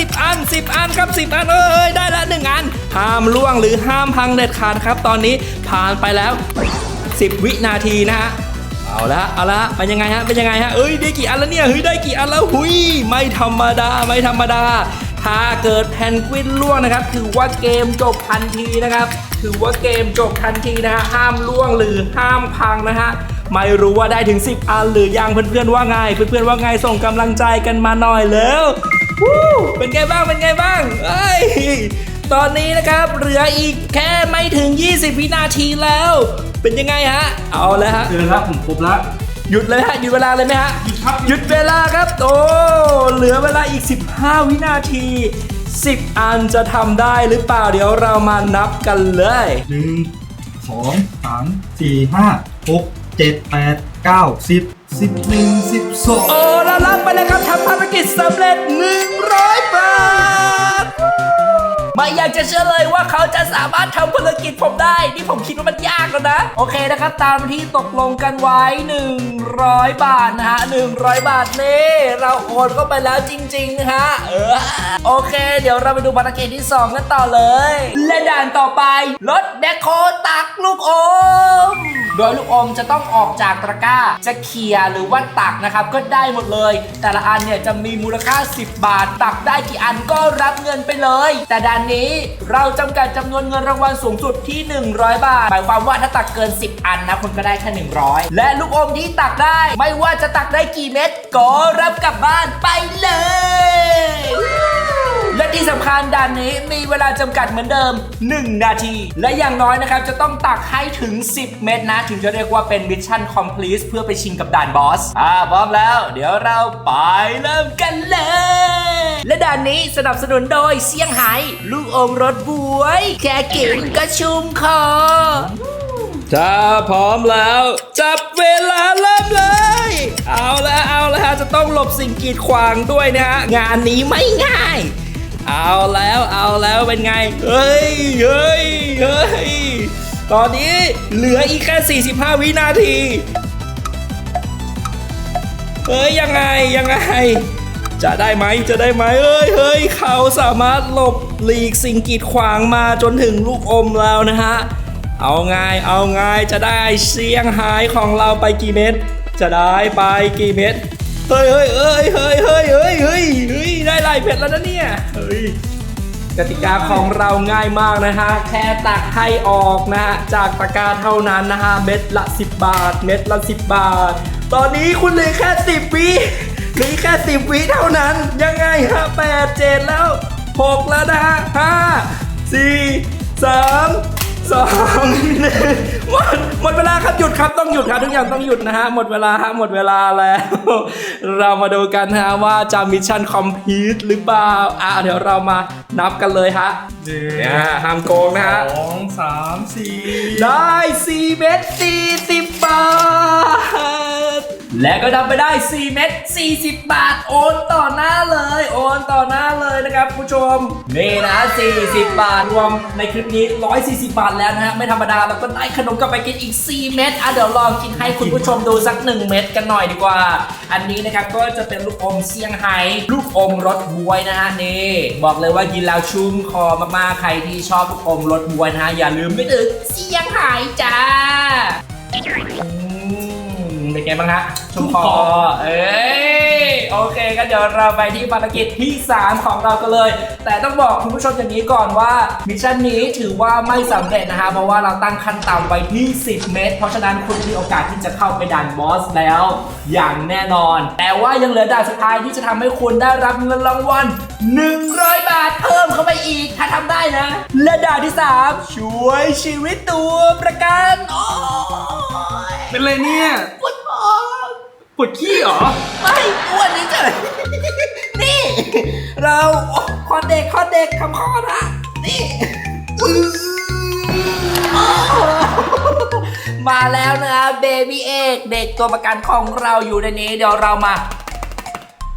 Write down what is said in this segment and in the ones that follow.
10 อัน 10 อันครับ 10 อันเอ้ยได้ละหนึ่งอัน ห้ามล่วงหรือห้ามพังเด็ดขาดครับ ตอนนี้ผ่านไปแล้ว 10 วินาทีนะฮะเอาละเอาละเป็นยังไงฮะเป็นยังไงฮะเอ้ยได้กี่อันแล้วเนี่ยเฮ้ยได้กี่อันแล้วหุยไม่ธรรมดาไม่ธรรมดา ถ้าเกิดแพนกวินล่วงนะครับถือว่าเกมจบทันทีนะครับ ถือว่าเกมจบทันทีนะฮะห้ามล่วงหรือห้ามพังนะฮะไม่รู้ว่าได้ถึง 10 อันหรือยังเพื่อนๆว่าไงเพื่อนๆว่าไงส่งกำลังใจกันมาหน่อยแล้ว วู้เป็นไงบ้างเป็นไงบ้างไอตอนนี้นะครับเหลืออีกแค่ไม่ถึง 20 วินาทีแล้ว เป็นยังไงฮะ เอาแล้วฮะเจอแล้วผมครบแล้วหยุดเลยฮะหยุดเวลาเลยไหมฮะหยุดครับหยุดเวลาครับโอ้เหลือเวลาอีก 15 วินาที 10 อันจะทำได้หรือเปล่าเดี๋ยวเรามานับกันเลย1 2 3 4 5 6 7 8 9 10 สิบหนึ่งสิบสองโอ้แล้วรับไปเลยครับทำภารกิจสำเร็จ100บาทไม่อยากจะเชื่อเลยว่าเขาจะสามารถทำภารกิจผมได้ นี่ผมคิดว่ามันยากแล้วนะ โอเคนะครับ ตามที่ตกลงกันไว้ 100 บาทนะฮะ 100 บาทนี่เราโอนเข้าไปแล้วจริงๆนะฮะ เออ โอเค เดี๋ยวเราไปดูภารกิจที่ 2 กันต่อเลย และด่านต่อไปรถแบคโคตักลูกอมโดยลูกอมจะต้องออกจากตะกร้า จะเขี่ยหรือว่าตักนะครับ ก็ได้หมดเลย แต่ละอันเนี่ยจะมีมูลค่า 10 บาท ตักได้กี่อันก็รับเงินไปเลย แต่ด้านนี้เราจำกัดจำนวนเงินรางวัลสูงสุดที่ 100 บาท หมายความว่าถ้าตักเกิน 10 อันนะคุณก็ได้แค่100 และลูกอมที่ตักได้ ไม่ว่าจะตักได้กี่เม็ดก็รับกลับบ้านไปเลย ที่สำคัญด่านนี้มีเวลาจำกัดเหมือนเดิม 1 นาที และอย่างน้อยนะครับจะต้องตักให้ถึง 10 เม็ดนะ ถึงจะเรียกว่าเป็นมิชชั่นคอมพลีทเพื่อไปชิงกับด่านบอส อ่าพร้อมแล้ว เดี๋ยวเราไปเริ่มกันเลย และด่านนี้สนับสนุนโดยเซี่ยงไฮ้ลูกอมรสบวย แค่กินก็ชุ่มคอถ้าพร้อมแล้ว จับเวลาเริ่มเลย เอาละเอาละฮะจะต้องหลบสิ่งกีดขวางด้วยนะฮะ งานนี้ไม่ง่าย เอาแล้วเอาแล้วเป็นไง เฮ้ยเฮ้ยเฮ้ยตอนนี้เหลืออีกแค่ 45 วินาที เฮ้ย ยังไง ยังไง จะได้ไหมจะได้ไหมเอ้ยเฮ้ยเขาสามารถหลบหลีกสิ่งกีดขวางมาจนถึงลูกอมแล้วนะฮะ เอาไงเอาไงจะได้เสียงหายของเราไปกี่เม็ดจะได้ไปกี่เม็ด เฮ้ยเฮ้ยเฮ้ยเฮ้ยเฮ้ยเฮ้ยเฮ้ยเฮ้ยได้หลายเม็ดแล้วนะเนี่ยเฮ้ยกติกาของเราง่ายมากนะฮะแค่ตักให้ออกนะฮะจากตะกร้าเท่านั้นนะฮะเม็ดละ 10 บาท เม็ดละ 10 บาท ตอนนี้คุณเหลือแค่ 10วิเหลือแค่ 10วิเท่านั้น ยังไงฮะ8 7แล้ว6แล้วนะฮะ5 4 3ส องหนึ่งหมดหมดเวลาครับหยุดครับต้องหยุดครับทุกอย่างต้องหยุดนะฮะหมดเวลาฮะหมดเวลาแล้ว เรามาดูกันนะฮะว่าจะมิชชั่นคอมพลีทหรือเปล่าอะเดี๋ยวเรามานับกันเลยฮะหนึ่งเนี่ยห้ามโกงนะฮะสองสามสี่ได้4เม็ด40บาท และก็ทำไปได้ 4 เม็ด40 บาท โอนต่อหน้าเลย โอนต่อหน้าเลยนะครับผู้ชมนี่นะ 40 บาท รวมในคลิปนี้ 140 บาทแล้วนะฮะ ไม่ธรรมดาแล้วก็ได้ขนมกลับไปกินอีก 4 เม็ดอะเดี๋ยวลองกินให้คุณผู้ชมดูสัก 1 เม็ดกันหน่อยดีกว่า อันนี้นะครับก็จะเป็นลูกอมเซี่ยงไฮ้ลูกอมรสบวยนะฮะนี่บอกเลยว่ากินแล้วชุ่มคอมากๆใครที่ชอบลูกอมรสบวยนะฮะอย่าลืมไปถึงเซี่ยงไฮ้จ้า เป็นไงบ้างฮะชุ่มคอเอ้ยโอเคก็เดี๋ยวเราไปที่ภารกิจที่ 3 ของเรากันเลย แต่ต้องบอกคุณผู้ชมอย่างนี้ก่อนว่ามิชชั่นนี้ถือว่าไม่สำเร็จนะฮะเพราะว่าเราตั้งขั้นต่ำไว้ที่ 10 เมตร เพราะฉะนั้นคุณมีโอกาสที่จะเข้าไปด่านบอสแล้ว อย่างแน่นอน แต่ว่ายังเหลือด่านสุดท้ายที่จะทำให้คุณได้รับเงินรางวัล100 บาทเพิ่มเข้าไปอีกถ้าทำได้นะ และด่านที่ 3 ช่วยชีวิตตัวประกันโอ้ยเป็นไรเนี่ย ปวดท้องปวดขี้เหรอ ไม่อ้วนเฉยๆนี่ เราคอเด็กคอเด็กทำคอนะนี่อื้อโอ้โหมาแล้วนะเบบี้เอกเด็กตัวประกันของเราอยู่ในนี้ เดี๋ยวเรามา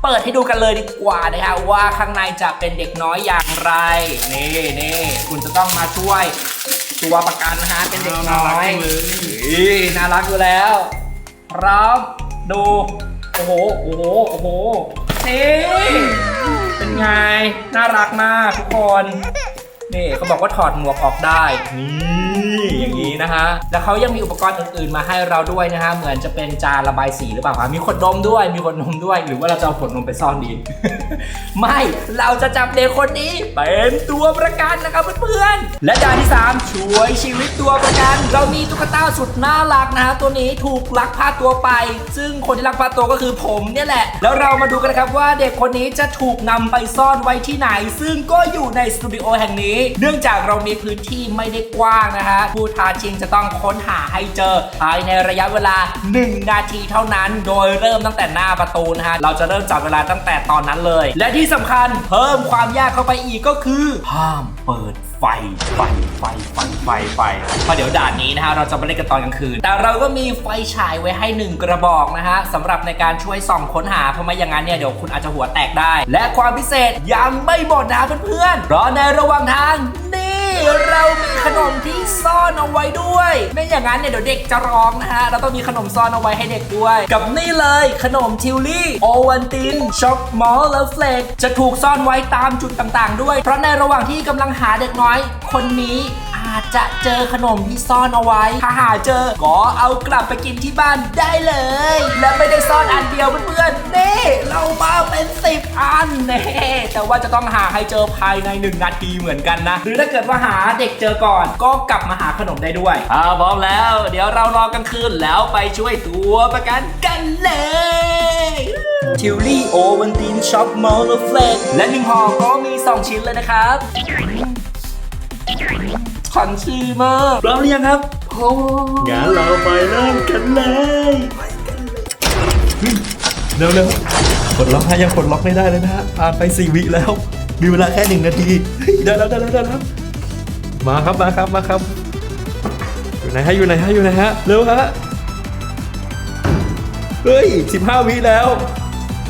เปิดให้ดูกันเลยดีกว่านะฮะว่าข้างในจะเป็นเด็กน้อยอย่างไร นี่นี่คุณจะต้องมาช่วย ตัวประกันนะฮะเป็นเด็กน้อย น่ารักจังเลยนี่น่ารักอยู่แล้ว พร้อม ดู โอ้โห โอ้โห โอ้โหนี่เป็นไง น่ารักมากทุกคน นี่เขาบอกว่าถอดหมวกออกได้นี่อย่างนี้นะฮะแล้วเขายังมีอุปกรณ์อื่นๆมาให้เราด้วยนะฮะเหมือนจะเป็นจานระบายสีหรือเปล่าคะมีขวดนมด้วยมีขวดนมด้วย หรือว่าเราจะเอาขวดนมไปซ่อนดี ไม่เราจะจับเด็กคนนี้ เป็นตัวประกันนะครับเพื่อนๆและด่านที่ 3 ช่วยชีวิตตัวประกัน เรามีตุ๊กตาสุดน่ารักนะฮะตัวนี้ถูกลักพาตัวไป ซึ่งคนที่ลักพาตัวก็คือผมเนี่ยแหละ แล้วเรามาดูกันนะครับว่าเด็กคนนี้จะถูกนำไปซ่อนไว้ที่ไหน ซึ่งก็อยู่ในสตูดิโอแห่งนี้เนื่องจากเรามีพื้นที่ไม่ได้กว้างนะฮะผู้ท้าชิงจะต้องค้นหาให้เจอภายในระยะเวลา 1 นาทีเท่านั้น โดยเริ่มตั้งแต่หน้าประตูนะฮะเราจะเริ่มจับเวลาตั้งแต่ตอนนั้นเลย และที่สำคัญเพิ่มความยากเข้าไปอีกก็คือห้ามเปิด ไฟไฟไฟไฟไฟไฟเพราะเดี๋ยวด่านนี้นะฮะเราจะไปเล่นกันตอนกลางคืน แต่เราก็มีไฟฉายไว้ให้หนึ่งกระบอกนะฮะสำหรับในการช่วยส่องค้นหาเพราะไม่อย่างนั้นเนี่ยเดี๋ยวคุณอาจจะหัวแตกได้ และความพิเศษยังไม่หมดนะเพื่อนๆเพราะในระหว่างทางนี่ เรามีขนมที่ซ่อนเอาไว้ด้วย ไม่อย่างนั้นเนี่ยเดี๋ยวเด็กจะร้องนะฮะ เราต้องมีขนมซ่อนเอาไว้ให้เด็กด้วย กับนี่เลยขนมทิวลี่ โอวันติน ช็อกมอลและเฟลกจะถูกซ่อนไว้ตามจุดต่างๆ ด้วย เพราะในระหว่างที่กำลังหาเด็กน้อยคนนี้ อาจจะเจอขนมที่ซ่อนเอาไว้ ถ้าหาเจอ ก็เอากลับไปกินที่บ้านได้เลย และไม่ได้ซ่อนอันเดียวเพื่อนๆนี่เรามาเป็นสิบอันเน่แต่ว่าจะต้องหาให้เจอภายใน1นาทีเหมือนกันนะ หรือถ้าเกิดว่าหาเด็กเจอก่อน ก็กลับมาหาขนมได้ด้วยอ่าพร้อมแล้ว เดี๋ยวเรารอกลางคืนแล้วไปช่วยตัวประกันกันเลยทิวลี่โอวันตินช็อปมอลล์เฟลกและหนึ่งห่อก็มี 2 ชิ้นเลยนะครับ ขันชีมากพร้อมหรือยังครับพร้อมงั้นเราไปเริ่มกันเลยเร็วเร็วๆกดล็อกฮะยังกดล็อกไม่ได้เลยนะฮะผ่านไปสี่วิแล้ว มีเวลาแค่หนึ่งนาทีเฮ้ยได้แล้วได้แล้วได้แล้วมาครับมาครับมาครับ อยู่ไหนฮะอยู่ไหนฮะอยู่ไหนฮะเร็วฮะเฮ้ยสิบห้าวิแล้ว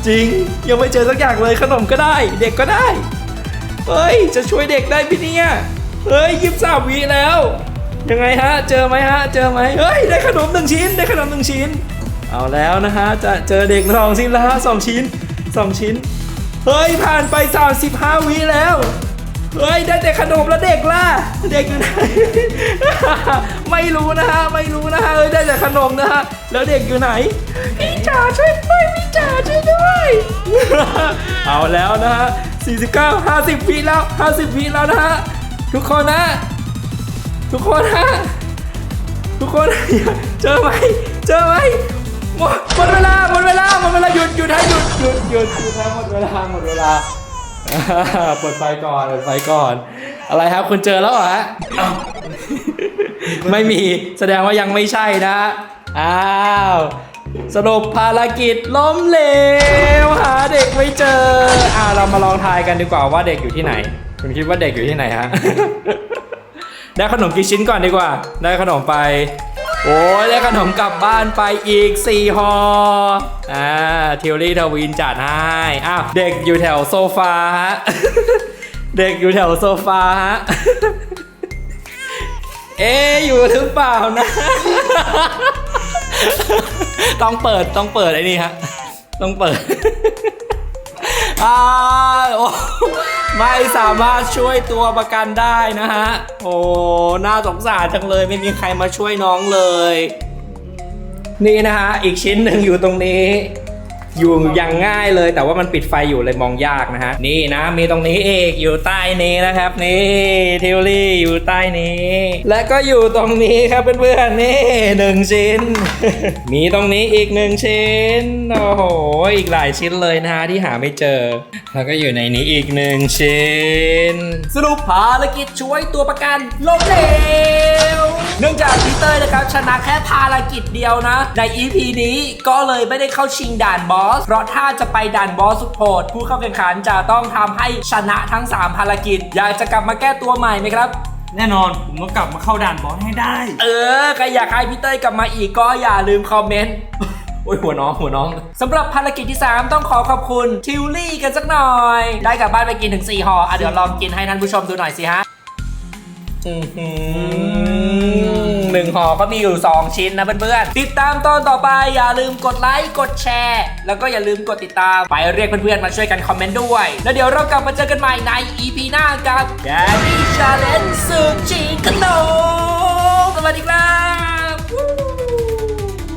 จริงยังไม่เจอสักอย่างเลยขนมก็ได้ เด็กก็ได้เฮ้ยจะช่วยเด็กได้พี่เนี่ย เฮ้ยยิบสามวิแล้ว ยังไงฮะ เจอไหมฮะ เจอไหมเฮ้ย ได้ขนมหนึ่งชิ้น ได้ขนมหนึ่งชิ้น เอาแล้วนะฮะ จะเจอเด็กสองชิ้นแล้วฮะสองชิ้นสองชิ้น เฮ้ย ผ่านไป 35วิแล้ว เฮ้ย ได้แต่ขนมแล้วเด็กล่ะ เด็กอยู่ไหน ไม่รู้นะฮะ ไม่รู้นะฮะเฮ้ย ได้แต่ขนมนะฮะ แล้วเด็กอยู่ไหน พี่จ๋าช่วยด้วยพี่จ๋าช่วยด้วย เอาแล้วนะฮะ49 50วิแล้ว 50วิแล้วนะฮะ ทุกคนนะ ทุกคนนะ ทุกคนเจอไหมเจอไหมหมดหมดเวลาหมดเวลาหมดเวลาหยุดหยุดให้หยุดหยุดหยุดหยุดให้หมดเวลาหมดเวลาเปิดไฟก่อนเปิดไฟก่อน อะไรครับคุณเจอแล้วเหรอฮะไม่มีแสดงว่ายังไม่ใช่นะอ้าว สรุปภารกิจล้มเหลวหาเด็กไม่เจอ อ่าเรามาลองทายกันดีกว่าว่าเด็กอยู่ที่ไหน คุณคิดว่าเด็กอยู่ที่ไหนฮะ ได้ขนมกี่ชิ้นก่อนดีกว่า ได้ขนมไป โอ้ยได้ขนมกลับบ้านไปอีก4ห่ออ่าทิวลี่ทวินจัดให้อ้าวเด็กอยู่แถวโซฟาฮะ เด็กอยู่แถวโซฟาฮะ เอ๊อยู่หรือเปล่านะ ต้องเปิดต้องเปิดไอ้นี่ฮะต้องเปิดอ่าโอ้ไม่สามารถช่วยตัวประกันได้นะฮะ โอ้น่าสงสารจังเลยไม่มีใครมาช่วยน้องเลย นี่นะฮะ อีกชิ้นหนึ่งอยู่ตรงนี้ อยู่อย่างง่ายเลย แต่ว่ามันปิดไฟอยู่เลยมองยากนะฮะ นี่นะ มีตรงนี้เอกอยู่ใต้นี้นะครับ นี่ทิวลี่อยู่ใต้นี้ และก็อยู่ตรงนี้ครับเพื่อนๆนี่หนึ่งชิ้น มีตรงนี้อีกหนึ่งชิ้นโอ้โหอีกหลายชิ้นเลยนะฮะที่หาไม่เจอ แล้วก็อยู่ในนี้อีกหนึ่งชิ้น สรุปภารกิจช่วยตัวประกันล้มเหลว เนื่องจากพีเตอร์นะครับชนะแค่ภารกิจเดียวนะ ใน EP นี้ก็เลยไม่ได้เข้าชิงด่านบอส เพราะถ้าจะไปด่านบอสสุดโหดผู้เข้าแข่งขันจะต้องทำให้ชนะทั้ง 3 ภารกิจ อยากจะกลับมาแก้ตัวใหม่ไหมครับแน่นอน ผมต้องกลับมาเข้าด่านบอสให้ได้ เออใครอยากให้พี่เต้ยกลับมาอีกก็อย่าลืมคอมเมนต์โอ้ยหัวน้องหัวน้องสำหรับภารกิจที่ 3 ต้องขอขอบคุณทิวลี่กันสักหน่อย ได้กลับบ้านไปกินถึง 4ห่ออะเดี๋ยวลองกินให้ท่านผู้ชมดูหน่อยสิฮะอื้อ หนึ่งห่อก็มีอยู่ 2 ชิ้นนะเพื่อนๆ ติดตามตอนต่อไปอย่าลืมกดไลค์กดแชร์ แล้วก็อย่าลืมกดติดตาม ไปเรียกเพื่อนๆ มาช่วยกันคอมเมนต์ด้วย แล้วเดี๋ยวเรากลับมาเจอกันใหม่ใน EP หน้ากับ Daddy Challenge สุดจีขนมสวัสดีครับ